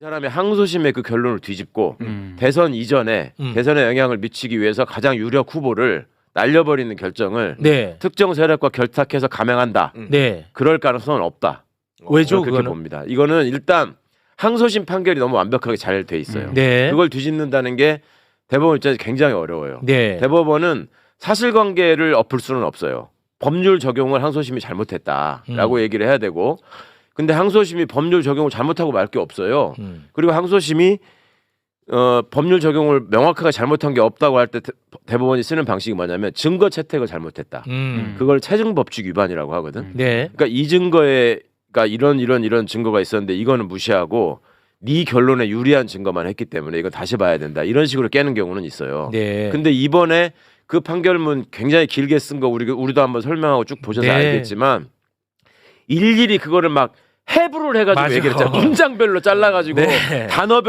이 사람이 항소심의 그 결론을 뒤집고 음. 대선 이전에 음. 대선에 영향을 미치기 위해서 가장 유력 후보를 날려버리는 결정을 네. 특정 세력과 결탁해서 감행한다. 네. 그럴 가능성은 없다. 왜죠, 저는 그렇게 그거는? 봅니다. 이거는 일단 항소심 판결이 너무 완벽하게 잘 돼 있어요. 네. 그걸 뒤집는다는 게 대법원 입장에서 굉장히 어려워요. 네. 대법원은 사실관계를 엎을 수는 없어요. 법률 적용을 항소심이 잘못했다라고 음. 얘기를 해야 되고, 근데 항소심이 법률 적용을 잘못하고 말 게 없어요. 음. 그리고 항소심이 어, 법률 적용을 명확하게 잘못한 게 없다고 할 때 대법원이 쓰는 방식이 뭐냐면 증거 채택을 잘못했다. 음. 그걸 체증 법칙 위반이라고 하거든. 네. 그러니까 이 증거에 그러니까 이런 이런 이런 증거가 있었는데 이거는 무시하고 네 결론에 유리한 증거만 했기 때문에 이건 다시 봐야 된다. 이런 식으로 깨는 경우는 있어요. 네. 근데 이번에 그 판결문 굉장히 길게 쓴 거 우리 우리도 한번 설명하고 쭉 보셔서 네. 알겠지만 일일이 그거를 막 해부를 해가지고 맞아. 얘기를 했잖아. 문장별로 잘라가지고 네. 단어별